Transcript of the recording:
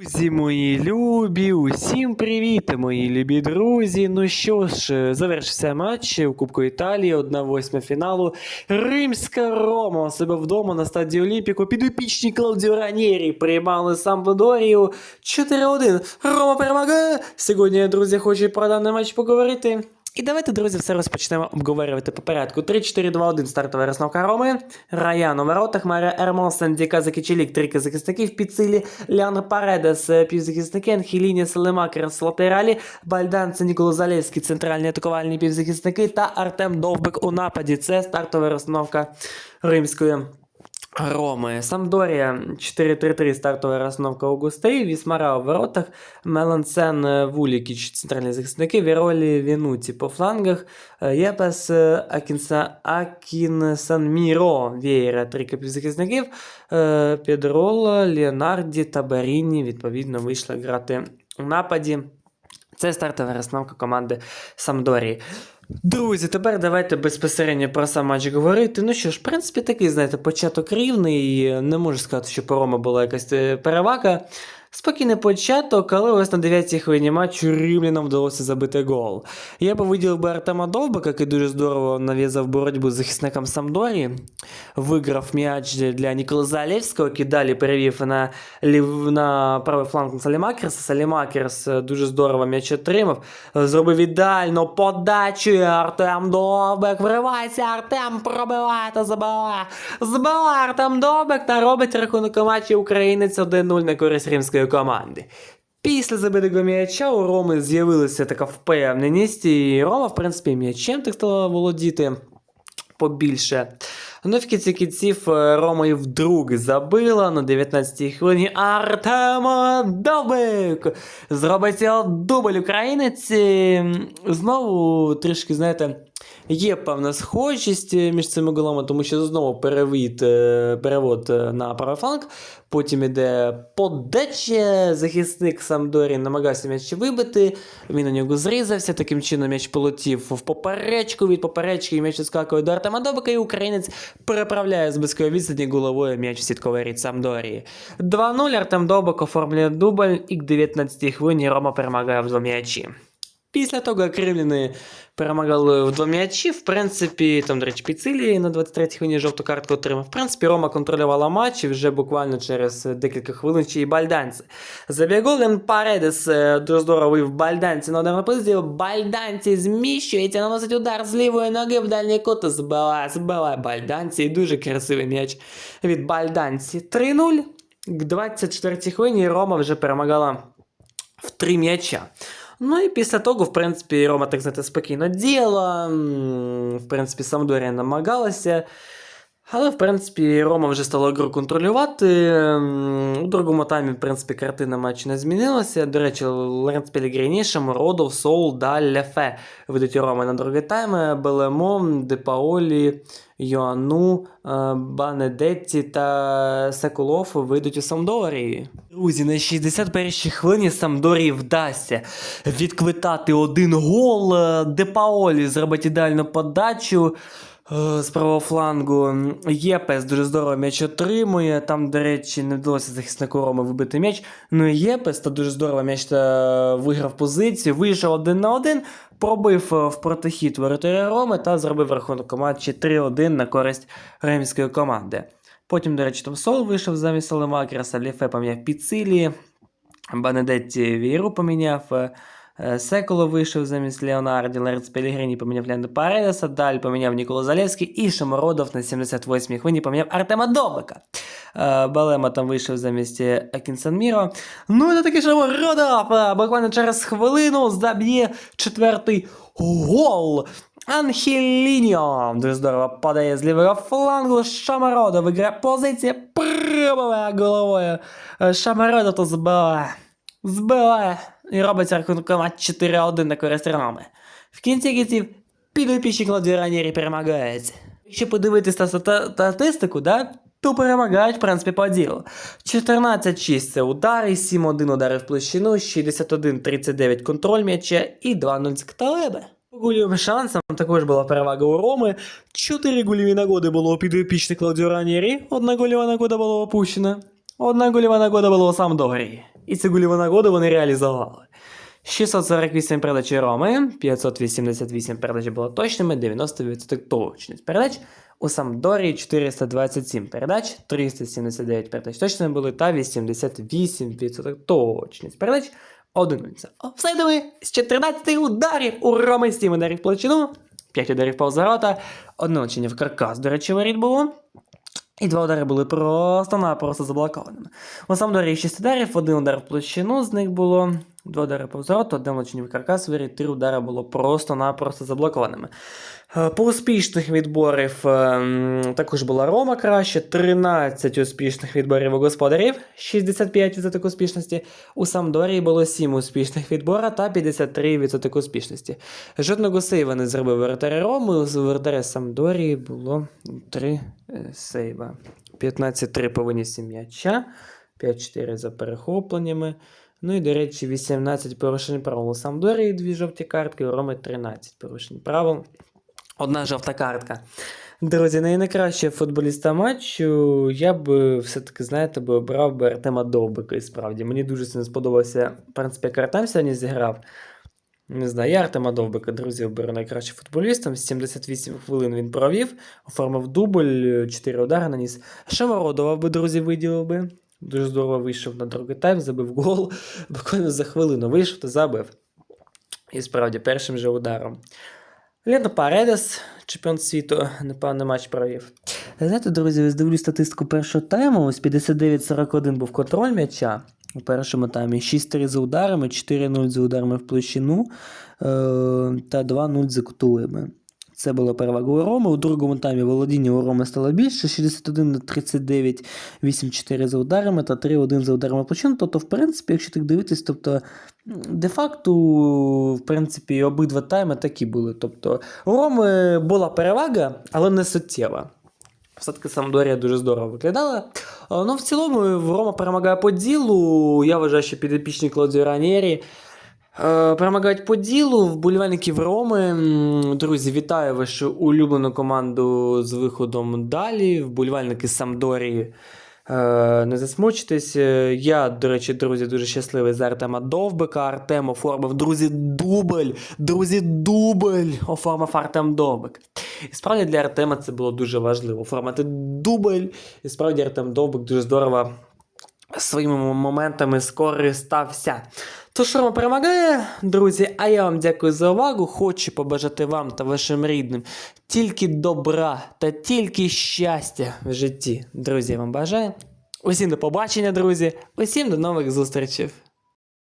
Друзі мої любі, усім привіт, мої любі друзі. Ну що ж, завершився матч у Кубку Італії, 1-8 фіналу. Римська Рома у себе вдома на стадії Олімпіку. Підопічні Клаудіо Ранєрі приймали Сампдорію 4-1. Рома перемагає. Сьогодні, друзі, хочу про даний матч поговорити. І давайте, друзі, все розпочнемо обговорювати по порядку. 3-4-2-1 стартова розновка Роми. Раян у воротах, Марія Ермон, Сандіка Закичелік, трійка захисників під силі, Паредес, е, півзахисники, Анхеліні Селемакерс, латералі, Бальдан, це Ніколо Залєвський, центральні атакувальні півзахисники та Артем Довбик у нападі. Це стартова розновка римської. Роми. Самдорія 4-3-3 стартова розновка у гостей, Вісмара у воротах, Мелансен, е, Вулікіч, центральні захисники, Віролі, Вінуці по флангах, е, Єпес, е, Акінса, Акінсанміро, Вєєра, три півзахисників, е, Педрола, Леонарді та Баріні, відповідно, вийшли грати у нападі. Це стартова розновка команди Самдорії. Друзі, тепер давайте безпосередньо про сам матч говорити. Ну що ж, в принципі, такий, знаєте, початок рівний. Не можу сказати, що по Рома була якась е, перевага. Спокійний початок, але ось на 9-й хвилині матчу римлянам вдалося забити гол. Я би виділив би Артема Довбика, який дуже здорово нав'язав боротьбу з захисником Самдорі. Виграв м'яч для Нікола Залєвського, який далі перевів на, лів... на правий фланг Салімакерса. Салімакерс е, дуже здорово м'яч отримав. Зробив ідеально подачу. Артем Довбик. Вривається Артем, пробиває та забиває. Збиває Артем Довбик та робить рахунок матчі українець 1-0 на користь римської команди. Після забитого м'яча у Роми з'явилася така впевненість, і Рома, в принципі, м'ячем так стала володіти побільше. Ну, в кінці кінців е, Рома і вдруге забила на 19-й хвилині Артема Довбик. Зробить його дубль українець. Знову трішки, знаєте, є певна схожість е, між цими голами, тому що знову перевід, е, перевод е, на правий фланг. Потім іде подача, захисник Самдорі намагався м'яч вибити. Він у нього зрізався, таким чином м'яч полетів в поперечку. Від поперечки м'яч скакує до Артема Довбика, і українець переправляє з близької відстані головою м'яч в сітковий рід Самдорії. 2-0 Артем Довбик оформлює дубль, і к 19-й хвилині Рома перемагає в м'ячі. Після того, як римляни перемагали в два м'ячі, в принципі, там, до речі, Піцилі на 23-й хвилині жовту картку отримав. В принципі, Рома контролювала матч і вже буквально через декілька хвилин ще й Бальданці. Забіг голем Паредес е, дуже здорово вивів Бальданці на ударну позицію. Бальданці зміщується, наносить удар з лівої ноги в дальній кут. Збиває, збиває Бальданці. І дуже красивий м'яч від Бальданці. 3-0. К 24-й хвилині Рома вже перемагала в три м'яча. Ну і після того, в принципі, Рома, так знаєте, спокійно діяла. В принципі, Самдорія намагалася. Але, в принципі, Рома вже стала гру контролювати. У другому таймі, в принципі, картина матчу не змінилася. До речі, Лоренц Пелігріні, Шамородов, Соул, Даль, Лефе ведуть у Рома на другий тайм. Белемо, Депаолі, Йоанну, е, Банедетті та Секулов вийдуть у Самдорії. Друзі, на 61-й хвилині Самдорії вдасться відквитати один гол. Е, Депаолі зробить ідеальну подачу. Е, З правого флангу Єпес дуже здорово м'яч отримує. Там, до речі, не вдалося захиснику Роми вибити м'яч. Ну і Єпес та дуже здорово м'яч та виграв позицію, вийшов один на один, пробив е, в протихід воротаря Роми та зробив рахунок матчі 3-1 на користь римської команди. Потім, до речі, там Сол вийшов замість Солемакерса, Ліфе поміняв Піцилі, Банедетті Віру поміняв. Е, Секоло вийшов замість Леонарді, Лерц Пелігрині поміняв Ленду Паредеса, Даль поміняв Нікола Залєвський і Шамородов на 78-й хвилині поміняв Артема Добика. Е, Балема там вийшов замість е, Акінсанміро. Ну і на такий Шамородов буквально через хвилину заб'є четвертий гол. Анхеліньо дуже здорово падає з лівого флангу. Шамародов виграє позиція, пробиває головою. Шамародов то збиває. Збиває. І робиться рахунок 4-1 на користь. В кінці кінців підопічні Клодві Ранєрі перемагають. Якщо подивитися статистику, да, то перемагають, в принципі, по ділу. 14-6 це удари, 7-1 удари в площину, 61-39 контроль м'яча і 2-0 з Кталеби. По гольовим шансам також була перевага у Роми. Чотири гольові нагоди було у підопічних Клаудіо Ранєрі, одна гольова нагода була опущена, одна гольова нагода була у Самдорії. І цю гольову нагоду вони реалізували. 648 передач Роми, 588 передач було точними, 90% точність передач. У Самдорі 427 передач, 379 передач точними були та 88% точність передач. Одиниця. Офсайдами з 14 ударів у Роми 7 ударів в площину, 5 ударів повз одне влучення в каркас, до речі, воріт було. І два удари були просто-напросто заблокованими. У сам дорі 6 ударів, один удар в площину з них було, два удари по взороту, один влучення в каркас, вирі, три удари було просто-напросто заблокованими. Е, По успішних відборів е, також була Рома краще, 13 успішних відборів у господарів, 65% успішності. У Самдорі було 7 успішних відбора та 53% успішності. Жодного сейва не зробив воротаря Роми, у воротаря Самдорі було 3 сейва. 15-3 по винісі м'яча, 5-4 за перехопленнями. Ну і, до речі, 18 порушень правил у Самдорі, дві жовті картки, у Роми 13 порушень правил. Одна жовта картка. Друзі, найкраще футболіста матчу я б все-таки, знаєте, би обрав би Артема Довбика. І справді, мені дуже сильно сподобався, в принципі, як Артем сьогодні зіграв. Не знаю, я Артема Довбика, друзі, оберу найкращим футболістом. 78 хвилин він провів, оформив дубль, 4 удари наніс. Шамородова би, друзі, виділив би. Дуже здорово вийшов на другий тайм, забив гол. Буквально за хвилину вийшов та забив. І справді, першим же ударом. Лето Паредес, чемпіон світу, непевний матч провів. Знаєте, друзі, ось дивлюсь статистику першого тайму. Ось 59-41 був контроль м'яча у першому таймі. 6-3 за ударами, 4-0 за ударами в площину е- та 2-0 за кутовими. Це була перевага у Роми. У другому таймі володіння у Роми стало більше: 61 на 39, 8-4 за ударами та 3-1 за ударами в. Тобто, в принципі, якщо так дивитись, тобто де-факто, в принципі, обидва тайми такі були. Тобто, у Роми була перевага, але не суттєва. Все-таки Самдорія дуже здорово виглядала. Ну, в цілому, Рома перемагає по ділу. Я вважаю, що підопічні Клодіо Ранєрі е, перемагають по ділу. Вболівальників Роми. Друзі, вітаю вашу улюблену команду з виходом далі. Вболівальники Самдорії. Е, Не засмучтесь. Е, Я, до речі, друзі, дуже щасливий за Артема Довбика. Артем оформив, друзі, дубль. Друзі, дубль оформив Артем Довбик. І справді для Артема це було дуже важливо оформити дубль. І справді Артем Довбик дуже здорово своїми моментами скористався. Тож Рома перемагає, друзі, а я вам дякую за увагу. Хочу побажати вам та вашим рідним тільки добра та тільки щастя в житті. Друзі, я вам бажаю. Усім до побачення, друзі. Усім до нових зустрічей.